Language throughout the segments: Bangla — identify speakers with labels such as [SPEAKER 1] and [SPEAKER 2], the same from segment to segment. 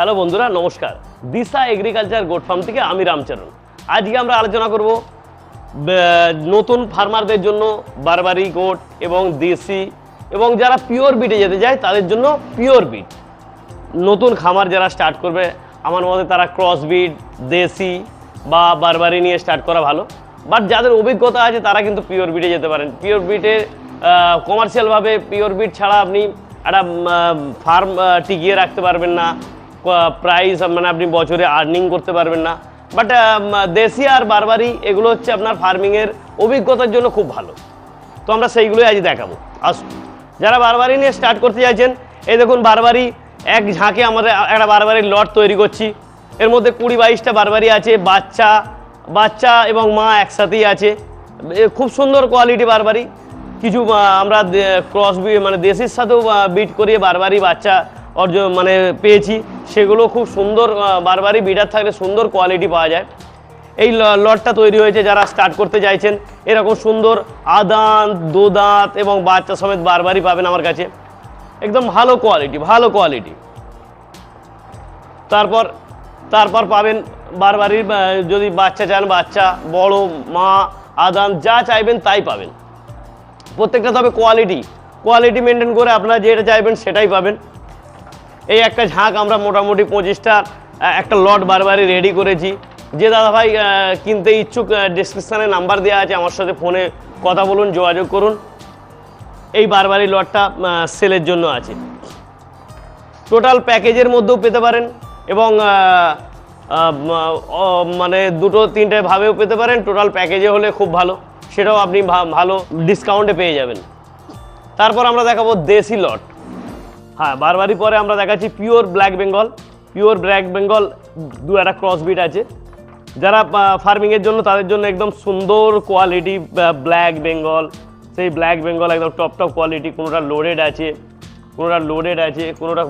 [SPEAKER 1] হ্যালো বন্ধুরা, নমস্কার। দিশা এগ্রিকালচার গোট ফার্ম থেকে আমি রামচরণ। আজকে আমরা আলোচনা করব নতুন ফার্মারদের জন্য বারবারি গোট এবং দেশি এবং যারা পিওর বিটে যেতে যায় তাদের জন্য পিওর বিট নতুন খামার যারা স্টার্ট করবে, আমার মতে তারা ক্রস বিট দেশি বা বারবারি নিয়ে স্টার্ট করা ভালো। বাট যাদের অভিজ্ঞতা আছে, তারা কিন্তু পিওর বিটে যেতে পারেন। পিওর বিটে কমার্শিয়ালভাবে পিওর বিট ছাড়া আপনি একটা ফার্ম টিকিয়ে রাখতে পারবেন না। প্রাইস মানে আপনি বছরে আর্নিং করতে পারবেন না। বাট দেশি আর বারবারি, এগুলো হচ্ছে আপনার ফার্মিংয়ের অভিজ্ঞতার জন্য খুব ভালো। তো আমরা সেইগুলোই আজ দেখাবো। আসুন, যারা বারবারি নিয়ে স্টার্ট করতে চাইছেন, এই দেখুন বারবারি, এক ঝাঁকে আমাদের একটা বারবারির লট তৈরি করছি। এর মধ্যে কুড়ি বাইশটা বারবারি আছে, বাচ্চা বাচ্চা এবং মা একসাথেই আছে। খুব সুন্দর কোয়ালিটি বারবারি। কিছু আমরা ক্রস মানে দেশের সাথেও বিট করিয়ে বারবারই বাচ্চা অর্জন মানে পেয়েছি। সেগুলো খুব সুন্দর বারবারই বিডার থাকলে সুন্দর কোয়ালিটি পাওয়া যায়। এই লটটা তৈরি হয়েছে যারা স্টার্ট করতে চাইছেন, এরকম সুন্দর আদান্ত দোদাঁত এবং বাচ্চা সমেত বারবারই পাবেন আমার কাছে। একদম ভালো কোয়ালিটি ভালো কোয়ালিটি তারপর তারপর পাবেন বারবারই যদি বাচ্চা চান, বাচ্চা, বড়, মা, আদান, যা চাইবেন তাই পাবেন। প্রত্যেকটা তবে কোয়ালিটি কোয়ালিটি মেনটেন করে আপনারা যেটা চাইবেন সেটাই পাবেন। এই একটা ঝাঁক আমরা মোটামুটি পঁচিশটা একটা লট বারবারই রেডি করেছি। যে দাদা ভাই কিনতে ইচ্ছুক ডিসক্রিপশানে নাম্বার দেওয়া আছে, আমার সাথে ফোনে কথা বলুন, যোগাযোগ করুন। এই বারবারই লটটা সেলের জন্য আছে। টোটাল প্যাকেজের মধ্যেও পেতে পারেন এবং মানে দুটো তিনটে ভাবেও পেতে পারেন। টোটাল প্যাকেজে হলে খুব ভালো, সেটাও আপনি ভালো ডিসকাউন্টে পেয়ে যাবেন। তারপর আমরা দেখাবো দেশি লট হ্যাঁ বারবারই পরে আমরা দেখাচ্ছি pure black Bengal pure black Bengal দু একটা ক্রস বিট আছে। যারা ফার্মিংয়ের জন্য তাদের জন্য একদম সুন্দর কোয়ালিটি ব্ল্যাক বেঙ্গল সেই ব্ল্যাক বেঙ্গল একদম টপ টপ কোয়ালিটি কোনোটা লোডেড আছে, কোনোটা লোডেড আছে, কোনোটা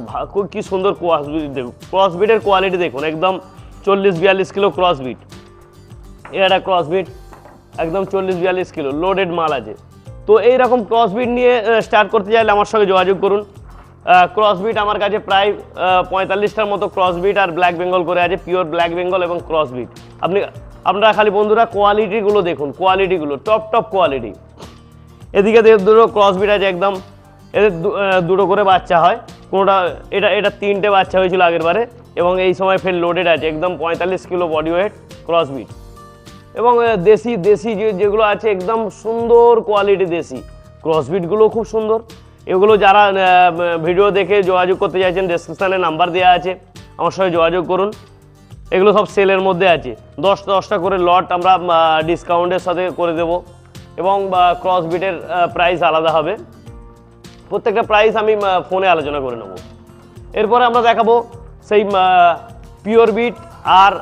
[SPEAKER 1] কি সুন্দর ক্রস বিট দেখুন ক্রস বিটের কোয়ালিটি দেখুন, একদম চল্লিশ বিয়াল্লিশ কিলো ক্রস বিট এর একটা ক্রস বিট একদম চল্লিশ বিয়াল্লিশ কিলো লোডেড মাল আছে। তো এইরকম ক্রস বিট নিয়ে স্টার্ট করতে চাইলে আমার সঙ্গে যোগাযোগ করুন। ক্রস বিট আমার কাছে প্রায় পঁয়তাল্লিশটার মতো ক্রস বিট আর ব্ল্যাক বেঙ্গল করে আছে পিওর ব্ল্যাক বেঙ্গল এবং ক্রস বিট আপনি, আপনারা খালি বন্ধুরা কোয়ালিটিগুলো দেখুন কোয়ালিটিগুলো টপ টপ কোয়ালিটি এদিকে দুটো ক্রস বিট আছে একদম, এদের দুটো করে বাচ্চা হয়। কোনোটা, এটা এটা তিনটে বাচ্চা হয়েছিল আগের বারে, এবং এই সময় ফের লোডেড আছে, একদম পঁয়তাল্লিশ kilo body weight cross breed এবং দেশি দেশি যেগুলো আছে, একদম সুন্দর কোয়ালিটি দেশি। ক্রসবিটগুলো খুব সুন্দর। এগুলো যারা ভিডিও দেখে যোগাযোগ করতে চাইছেন ডেসক্রিপশানে নাম্বার দেওয়া আছে, আমার সঙ্গে যোগাযোগ করুন। এগুলো সব সেলের মধ্যে আছে। দশ দশটা করে লট আমরা ডিসকাউন্টের সাথে করে দেব। এবং ক্রস বিটের প্রাইস আলাদা হবে। প্রত্যেকটা প্রাইস আমি ফোনে আলোচনা করে নেব। এরপরে আমরা দেখাবো সেই পিওর বিট আর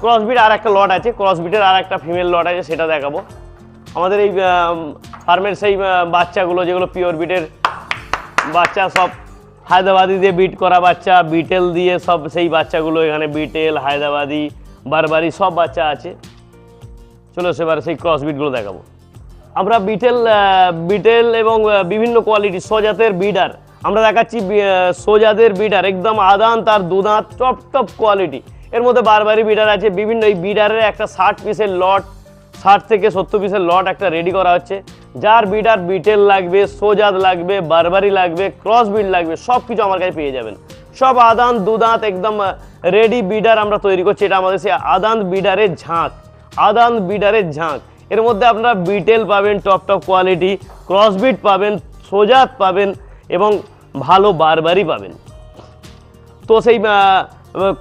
[SPEAKER 1] ক্রস বিট আর একটা লট আছে। ক্রস বিটের আর একটা ফিমেল লট আছে, সেটা দেখাবো। আমাদের এই ফার্মের সেই বাচ্চাগুলো যেগুলো পিওর বিটের বাচ্চা সব হায়দ্রাবাদি দিয়ে বিট করা বাচ্চা বিটেল দিয়ে সব সেই বাচ্চাগুলো এখানে বিটেল হায়দ্রাবাদি, বারবারি সব বাচ্চা আছে। চলো সেবার সেই ক্রস বিটগুলো দেখাবো। আমরা বিটেল বিটেল এবং বিভিন্ন কোয়ালিটি সোজাতের বিডার আমরা দেখাচ্ছি সোজাদের বিডার একদম আদান তার দুদাঁত টপ টপ কোয়ালিটি এর মধ্যে বারবারি বিডার আছে, বিভিন্ন এই বিডারের একটা ষাট পিসের লট ষাট থেকে সত্তর পিসের লট একটা রেডি করা হচ্ছে। যার বিডার বিটেল লাগবে সোজাত লাগবে, বারবারি লাগবে ক্রস বিড লাগবে সব কিছু আমার কাছে পেয়ে যাবেন। সব আদান দুদাঁত একদম রেডি বিডার আমরা তৈরি করছি, এটা আমাদের সেই আদান বিডারের ঝাঁক, আদান বিডারের ঝাঁক। এর মধ্যে আপনারা বিটেল পাবেন top top quality cross crossbreed পাবেন, সোজাত পাবেন এবং ভালো বারবারই পাবেন। তো সেই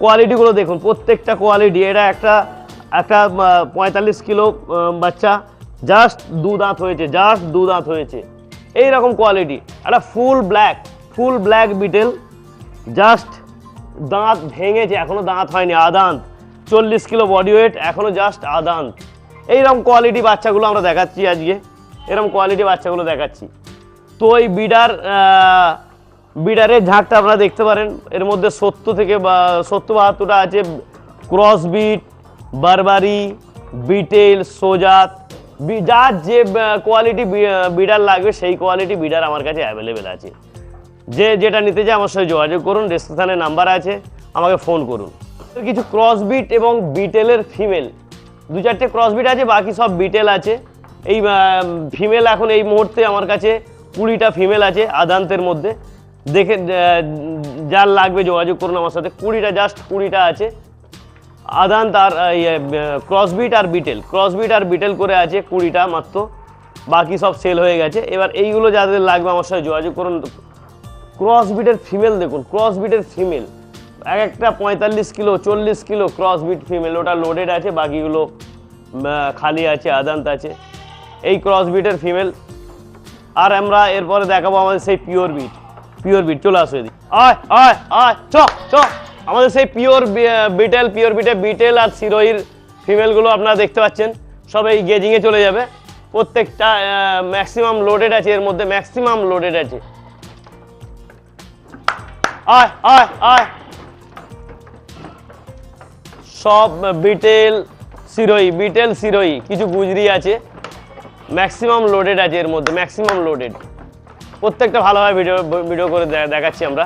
[SPEAKER 1] কোয়ালিটিগুলো দেখুন, প্রত্যেকটা কোয়ালিটি এটা একটা একটা পঁয়তাল্লিশ কিলো বাচ্চা জাস্ট দু দাঁত হয়েছে জাস্ট দু দাঁত হয়েছে। এই রকম কোয়ালিটি একটা full black full black Beetal just দাঁত ভেঙেছে, এখনও দাঁত হয়নি, আদান্ত। চল্লিশ কিলো বডি ওয়েট এখনও জাস্ট আদান্ত। এইরকম কোয়ালিটি বাচ্চাগুলো আমরা দেখাচ্ছি আজকে। এরকম কোয়ালিটি বাচ্চাগুলো দেখাচ্ছি। তো এই বিডার বিডারের ঝাঁকটা আপনারা দেখতে পারেন। এর মধ্যে সত্তর থেকে সত্তর বাহাত্তরটা আছে ক্রস বিট বারবারি বিটেল সোজাত যার যে কোয়ালিটি বিডার লাগবে, সেই কোয়ালিটি বিডার আমার কাছে অ্যাভেলেবেল আছে। যে, যেটা নিতে চায় আমার সাথে যোগাযোগ করুন ডিসক্রিপশানে নাম্বার আছে, আমাকে ফোন করুন। কিছু ক্রস বিট এবং বিটেলের ফিমেল দু চারটে ক্রস বিট আছে, বাকি সব বিটেল আছে। এই ফিমেল এখন এই মুহূর্তে আমার কাছে কুড়িটা ফিমেল আছে, আদান্তের মধ্যে। দেখে যার লাগবে যোগাযোগ করুন আমার সাথে। কুড়িটা জাস্ট কুড়িটা আছে। আদান্ত আর ক্রসবিট আর বিটেল ক্রসবিট আর বিটেল করে আছে কুড়িটা মাত্র। বাকি সব সেল হয়ে গেছে। এবার এইগুলো যাদের লাগবে আমার সাথে যোগাযোগ করুন। ক্রসবিটের ফিমেল দেখুন। ক্রসবিটের ফিমেল এক একটা পঁয়তাল্লিশ কিলো, চল্লিশ কিলো ক্রসবিট ফিমেল ওটা লোডেড আছে, বাকিগুলো খালি আছে আদান্ত আছে। এই ক্রসবিটের ফিমেল আর আমরা এরপরে দেখাবো আমাদের সেই পিওর বিট পিওর বিট চলে আসো এদিকে। আয় আয় আয়, চ চ। আমাদের সেই পিওর বিটেল পিওর বিটে বিটেল আর সিরোহির ফিমেলগুলো আপনারা দেখতে পাচ্ছেন। সব এই গেজিংয়ে চলে যাবে। প্রত্যেকটা ম্যাক্সিমাম লোডেড আছে, এর মধ্যে ম্যাক্সিমাম লোডেড আছে। সব বিটেল সিরোই বিটেল সিরোই কিছু গুজরি আছে। ম্যাক্সিমাম লোডেড আছে এর মধ্যে ম্যাক্সিমাম লোডেড প্রত্যেকটা ভালোভাবে ভিডিও ভিডিও করে দেখাচ্ছি আমরা।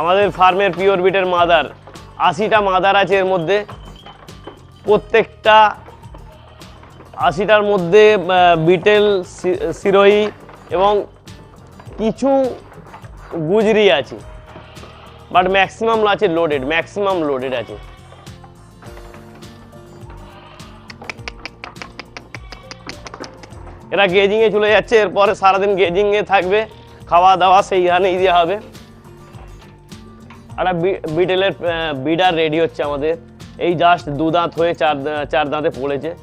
[SPEAKER 1] আমাদের ফার্মের পিওর বিটের মাদার, আশিটা মাদার আছে এর মধ্যে। প্রত্যেকটা আশিটার মধ্যে বিটেল সিরোহি এবং কিছু গুজরি আছে। বাট ম্যাক্সিমাম আছে লোডেড, ম্যাক্সিমাম লোডেড আছে। এরা গেজিংয়ে চলে যাচ্ছে, এরপরে সারাদিন গেজিংয়ে থাকবে, খাওয়া দাওয়া সেইখানেই দেওয়া হবে। বি- বিটেলের বিডার রেডি হচ্ছে আমাদের। এই জাস্ট দু দাঁত হয়ে চার চার দাঁতে পড়েছে।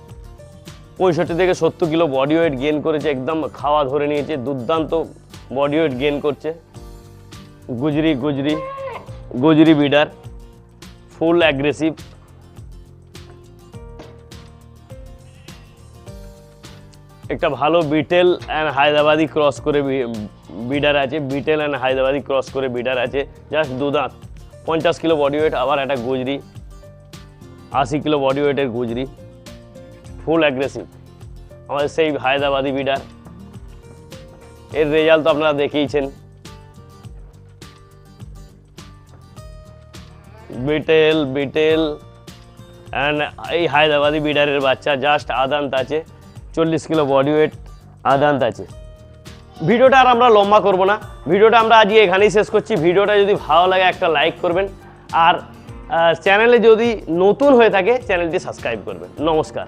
[SPEAKER 1] পঁয়ষট্টি থেকে সত্তর কিলো বডি ওয়েট গেন করেছে, একদম খাওয়া ধরে নিয়েছে, দুর্দান্ত বডি ওয়েট গেন করছে। গুজরি গুজরি গুজরি বিডার ফুল অ্যাগ্রেসিভ একটা ভালো বিটেল অ্যান্ড হায়দ্রাবাদি ক্রস করে বিডার আছে, বিটেল অ্যান্ড হায়দ্রাবাদি ক্রস করে বিডার আছে জাস্ট দু দাঁত। পঞ্চাশ কিলো বডি ওয়েট আবার একটা গুজরি। আশি কিলো বডি ওয়েটের গুজরি। ফুল অ্যাগ্রেসিভ আমাদের সেই হায়দ্রাবাদি বিডার এর রেজাল্ট তো আপনারা দেখেইছেন বিটেল বিটেল অ্যান্ড এই হায়দ্রাবাদি বিডারের বাচ্চা জাস্ট আদান্ত আছে চল্লিশ কিলো বডি ওয়েট আদান্ত আছে ভিডিওটা আর আমরা লম্বা করব না। ভিডিওটা আমরা আজকে এখানেই শেষ করছি। ভিডিওটা যদি ভালো লাগে একটা লাইক করবেন। আর চ্যানেলে যদি নতুন হয়ে থাকে চ্যানেলটি সাবস্ক্রাইব করবেন। নমস্কার।